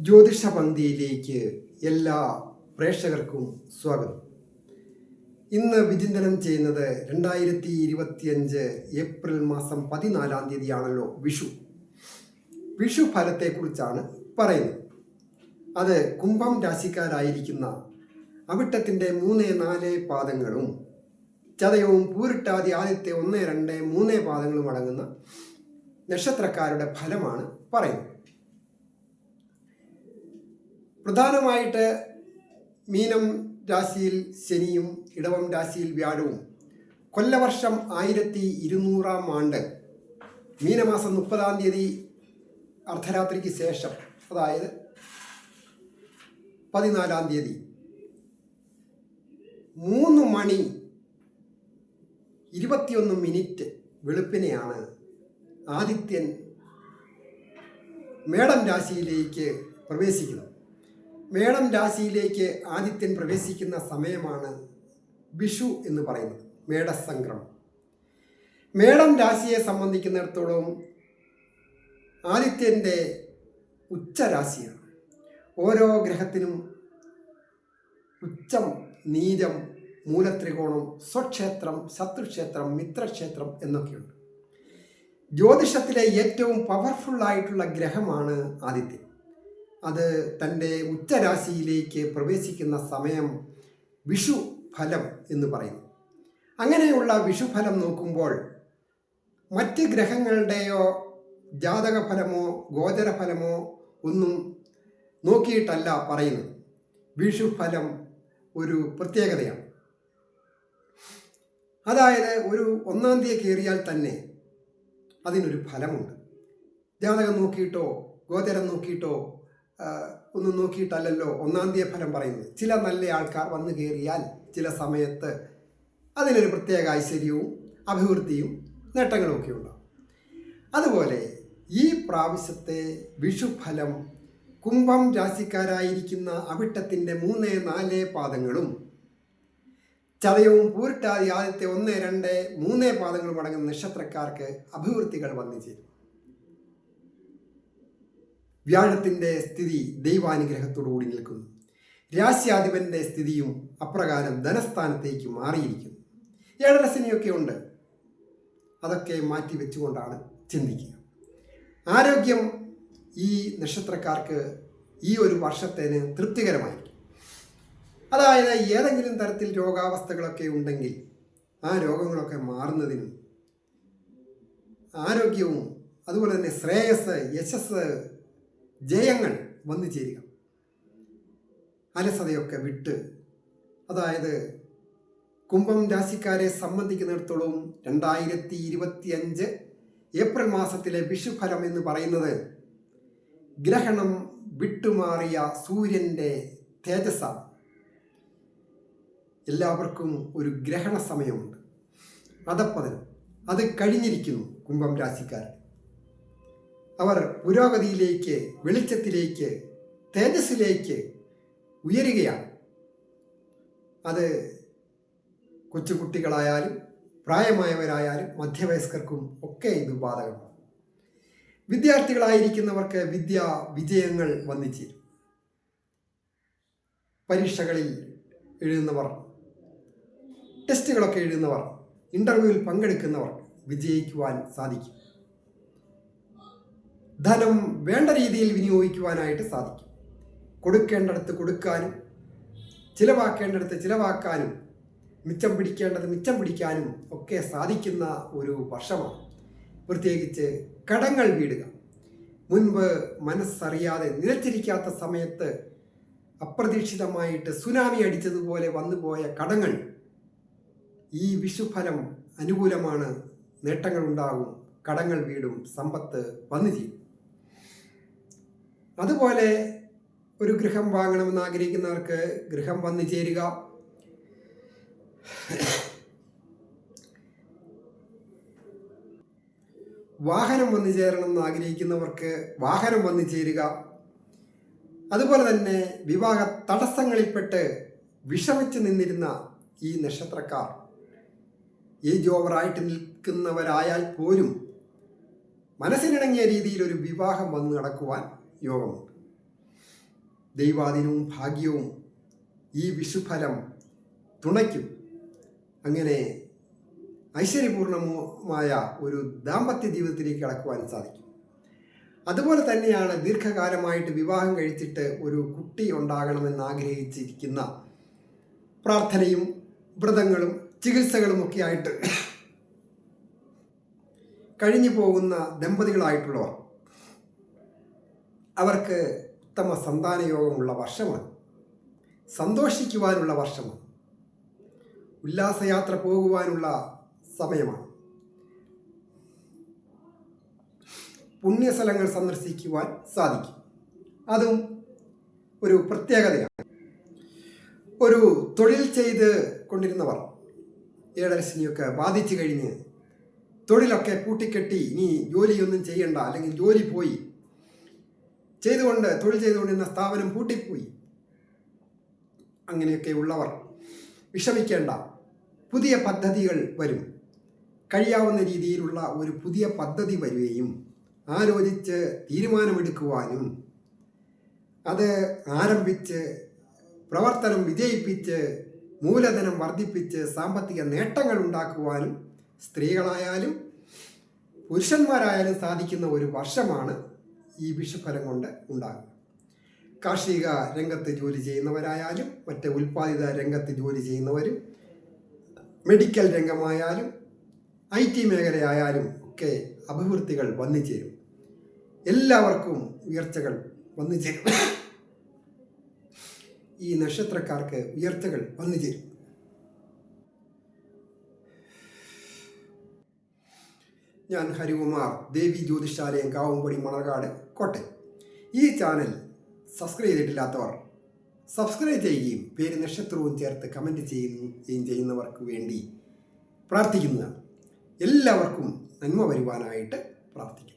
ജ്യോതിഷ പന്തിയിലേക്ക് എല്ലാ പ്രേക്ഷകർക്കും സ്വാഗതം. ഇന്ന് വിചിന്തനം ചെയ്യുന്നത് രണ്ടായിരത്തി ഇരുപത്തിയഞ്ച് ഏപ്രിൽ മാസം പതിനാലാം തീയതിയാണല്ലോ വിഷു. വിഷു ഫലത്തെക്കുറിച്ചാണ് പറയുന്നത്. അത് കുംഭം രാശിക്കാരായിരിക്കുന്ന അവിട്ടത്തിന്റെ മൂന്ന് നാല് പാദങ്ങളും ചതയവും പൂരിട്ടാതി ആദ്യത്തെ ഒന്ന് രണ്ട് മൂന്ന് പാദങ്ങളും അടങ്ങുന്ന നക്ഷത്രക്കാരുടെ ഫലമാണ് പറയുന്നത്. പ്രധാനമായിട്ട് മീനം രാശിയിൽ ശനിയും ഇടവം രാശിയിൽ വ്യാഴവും. കൊല്ലവർഷം ആയിരത്തി ഇരുന്നൂറാം ആണ്ട് മീനമാസം മുപ്പതാം തീയതി അർദ്ധരാത്രിക്ക് ശേഷം അതായത് പതിനാലാം തീയതി. മൂന്ന് മണി ഇരുപത്തിയൊന്ന് മിനിറ്റ് വെളുപ്പിനെയാണ് ആദിത്യൻ മേടം രാശിയിലേക്ക് പ്രവേശിക്കുന്നത്. മേടം രാശിയിലേക്ക് ആദിത്യൻ പ്രവേശിക്കുന്ന സമയമാണ് വിഷു എന്ന് പറയുന്നത് മേടസംക്രമം. മേടം രാശിയെ സംബന്ധിക്കുന്നിടത്തോളം ആദിത്യന്റെ ഉച്ചരാശിയാണ് ഓരോ ഗ്രഹത്തിനും ഉച്ചം നീരം മൂലത്രികോണം സ്വക്ഷേത്രം ശത്രുക്ഷേത്രം മിത്രക്ഷേത്രം എന്നൊക്കെയുണ്ട്. ജ്യോതിഷത്തിലെ ഏറ്റവും പവർഫുള്ളായിട്ടുള്ള ഗ്രഹമാണ് ആദിത്യൻ. അത് തന്റെ ഉച്ചരാശിയിലേക്ക് പ്രവേശിക്കുന്ന സമയം വിഷു ഫലം എന്ന് പറയുന്നു. അങ്ങനെയുള്ള വിഷുഫലം നോക്കുമ്പോൾ മറ്റ് ഗ്രഹങ്ങളുടെയോ ജാതകഫലമോ ഗോചരഫലമോ ഒന്നും നോക്കിയിട്ടല്ല പറയുന്നത്. വിഷുഫലം ഒരു പ്രത്യേകതയാണ്. അതായത് ഒരു ഒന്നാം തീയതി കയറിയാൽ തന്നെ അതിനൊരു ഫലമുണ്ട്. ജാതകം നോക്കിയിട്ടോ ഗോചരം നോക്കിയിട്ടോ ഒന്നും നോക്കിയിട്ടല്ലല്ലോ ഒന്നാം തീയതി ഫലം പറയുന്നത്. ചില നല്ല ആൾക്കാർ വന്നു കയറിയാൽ ചില സമയത്ത് അതിനൊരു പ്രത്യേക ഐശ്വര്യവും അഭിവൃദ്ധിയും നേട്ടങ്ങളും ഒക്കെ ഉണ്ടാവും. അതുപോലെ ഈ പ്രാവശ്യത്തെ വിഷുഫലം കുംഭം രാശിക്കാരായിരിക്കുന്ന അവിട്ടത്തിന്റെ മൂന്ന് നാല് പാദങ്ങളും ചതയവും പൂരിട്ടാതി ആദ്യത്തെ ഒന്ന് രണ്ട് മൂന്ന് പാദങ്ങളും അടങ്ങുന്ന നക്ഷത്രക്കാർക്ക് അഭിവൃദ്ധികൾ വന്നു ചേരും. വ്യാഴത്തിന്റെ സ്ഥിതി ദൈവാനുഗ്രഹത്തോടുകൂടി നിൽക്കുന്നു. രാശ്യാധിപന്റെ സ്ഥിതിയും അപ്രകാരം ധനസ്ഥാനത്തേക്ക് മാറിയിരിക്കുന്നു. ഏഴരശനിയൊക്കെ ഉണ്ട്. അതൊക്കെ മാറ്റി വെച്ചുകൊണ്ടാണ് ചിന്തിക്കുക. ആരോഗ്യം ഈ നക്ഷത്രക്കാർക്ക് ഈ ഒരു വർഷത്തേന് തൃപ്തികരമായിരിക്കും. അതായത് ഏതെങ്കിലും തരത്തിൽ രോഗാവസ്ഥകളൊക്കെ ഉണ്ടെങ്കിൽ ആ രോഗങ്ങളൊക്കെ മാറുന്നതിനും ആരോഗ്യവും അതുപോലെ തന്നെ ശ്രേയസ് യശസ് ജയങ്ങൾ വന്നു ചേരുക. അലസതയൊക്കെ വിട്ട് അതായത് കുംഭം രാശിക്കാരെ സംബന്ധിക്കുന്നിടത്തോളം രണ്ടായിരത്തി ഇരുപത്തി അഞ്ച് ഏപ്രിൽ മാസത്തിലെ വിഷുഫലം എന്ന് പറയുന്നത് ഗ്രഹണം വിട്ടുമാറിയ സൂര്യന്റെ തേജസ്സാണ്. എല്ലാവർക്കും ഒരു ഗ്രഹണ സമയമുണ്ട്. അതപ്പതനം അത് കഴിഞ്ഞിരിക്കുന്നു കുംഭം രാശിക്കാർ. അവർ പുരോഗതിയിലേക്ക് വെളിച്ചത്തിലേക്ക് തേജസ്സിലേക്ക് ഉയരുകയാണ്. അത് കൊച്ചുകുട്ടികളായാലും പ്രായമായവരായാലും മധ്യവയസ്കർക്കും ഒക്കെ ഇത് ബാധകമാണ്. വിദ്യാർത്ഥികളായിരിക്കുന്നവർക്ക് വിദ്യ വിജയങ്ങൾ വന്നിച്ചേരും. പരീക്ഷകളിൽ എഴുതുന്നവർ ടെസ്റ്റുകളൊക്കെ എഴുതുന്നവർ ഇന്റർവ്യൂവിൽ പങ്കെടുക്കുന്നവർ വിജയിക്കുവാൻ സാധിക്കും. ധനം വേണ്ട രീതിയിൽ വിനിയോഗിക്കുവാനായിട്ട് സാധിക്കും. കൊടുക്കേണ്ടടുത്ത് കൊടുക്കാനും ചിലവാക്കേണ്ടടുത്ത് ചിലവാക്കാനും മിച്ചം പിടിക്കേണ്ടത് മിച്ചം പിടിക്കാനും ഒക്കെ സാധിക്കുന്ന ഒരു വർഷമാണ്. പ്രത്യേകിച്ച് കടങ്ങൾ വീടുക. മുൻപ് മനസ്സറിയാതെ നിലച്ചിരിക്കാത്ത സമയത്ത് അപ്രതീക്ഷിതമായിട്ട് സുനാമി അടിച്ചതുപോലെ വന്നുപോയ കടങ്ങൾ ഈ വിഷുഫലം അനുകൂലമാണ്. നേട്ടങ്ങൾ ഉണ്ടാകും കടങ്ങൾ വീടും സമ്പത്ത് വന്നു ചെയ്യും അതുപോലെ ഒരു ഗൃഹം വാങ്ങണമെന്ന് ആഗ്രഹിക്കുന്നവർക്ക് ഗൃഹം വന്നു ചേരുക. വാഹനം വന്നു ചേരണം എന്ന് ആഗ്രഹിക്കുന്നവർക്ക് വാഹനം വന്നു ചേരുക. അതുപോലെ തന്നെ വിവാഹ തടസ്സങ്ങളിൽപ്പെട്ട് വിഷമിച്ച് നിന്നിരുന്ന ഈ നക്ഷത്രക്കാർ ഏജ് ഓവറായിട്ട് നിൽക്കുന്നവരായാൽ പോലും മനസ്സിനിണങ്ങിയ രീതിയിൽ ഒരു വിവാഹം വന്ന് നടക്കുവാൻ യോഗമുണ്ട് ദൈവാധീനവും ഭാഗ്യവും ഈ വിഷുഫലം തുണയ്ക്കും. അങ്ങനെ ഐശ്വര്യപൂർണമായ ഒരു ദാമ്പത്യ ജീവിതത്തിലേക്ക് കടക്കുവാൻ സാധിക്കും. അതുപോലെ തന്നെയാണ് ദീർഘകാലമായിട്ട് വിവാഹം കഴിച്ചിട്ട് ഒരു കുട്ടി ഉണ്ടാകണമെന്ന് ആഗ്രഹിച്ചിരിക്കുന്ന പ്രാർത്ഥനയും വ്രതങ്ങളും ചികിത്സകളും ഒക്കെ ആയിട്ട് കഴിഞ്ഞു പോകുന്ന ദമ്പതികളായിട്ടുള്ളവർ. അവർക്ക് ഉത്തമ സന്താനയോഗമുള്ള വർഷമാണ്. സന്തോഷിക്കുവാനുള്ള വർഷമാണ്. ഉല്ലാസയാത്ര പോകുവാനുള്ള സമയമാണ്. പുണ്യസ്ഥലങ്ങൾ സന്ദർശിക്കുവാൻ സാധിക്കും. അതും ഒരു പ്രത്യേകതയാണ്. ഒരു തൊഴിൽ ചെയ്ത് കൊണ്ടിരുന്നവർ ഏഴരശനിയൊക്കെ ബാധിച്ചു കഴിഞ്ഞ് തൊഴിലൊക്കെ പൂട്ടിക്കെട്ടി ഇനി ജോലിയൊന്നും ചെയ്യണ്ട അല്ലെങ്കിൽ ജോലി പോയി ചെയ്തുകൊണ്ട് തൊഴിൽ ചെയ്തുകൊണ്ടിരുന്ന സ്ഥാപനം പൂട്ടിപ്പോയി. അങ്ങനെയൊക്കെ ഉള്ളവർ വിഷമിക്കേണ്ട പുതിയ പദ്ധതികൾ വരും. കഴിയാവുന്ന രീതിയിലുള്ള ഒരു പുതിയ പദ്ധതി വരികയും ആലോചിച്ച് തീരുമാനമെടുക്കുവാനും അത് ആരംഭിച്ച് പ്രവർത്തനം വിജയിപ്പിച്ച് മൂലധനം വർദ്ധിപ്പിച്ച് സാമ്പത്തിക നേട്ടങ്ങൾ ഉണ്ടാക്കുവാനും സ്ത്രീകളായാലും പുരുഷന്മാരായാലും സാധിക്കുന്ന ഒരു വർഷമാണ് ഈ വിഷഫലം കൊണ്ട് ഉണ്ടാകും. കാർഷിക രംഗത്ത് ജോലി ചെയ്യുന്നവരായാലും മറ്റ് ഉൽപ്പാദിത രംഗത്ത് ജോലി ചെയ്യുന്നവരും മെഡിക്കൽ രംഗമായാലും ഐ ടി മേഖലയായാലും ഒക്കെ അഭിവൃദ്ധികൾ വന്നു ചേരും. എല്ലാവർക്കും ഉയർച്ചകൾ വന്നു ചേരും. ഈ നക്ഷത്രക്കാർക്ക് ഉയർച്ചകൾ വന്നു ചേരും. ഞാൻ ഹരികുമാർ ദേവി ജ്യോതിഷാലയം കാവുംപടി മണർകാട് കോട്ടയം. ഈ ചാനൽ സബ്സ്ക്രൈബ് ചെയ്തിട്ടില്ലാത്തവർ സബ്സ്ക്രൈബ് ചെയ്യുകയും പേര് നക്ഷത്രവും ചേർത്ത് കമന്റ് ചെയ്യുകയും ചെയ്യുന്നവർക്ക് വേണ്ടി പ്രാർത്ഥിക്കുന്നതാണ്. എല്ലാവർക്കും നന്മ വരുവാനായിട്ട് പ്രാർത്ഥിക്കുന്നു.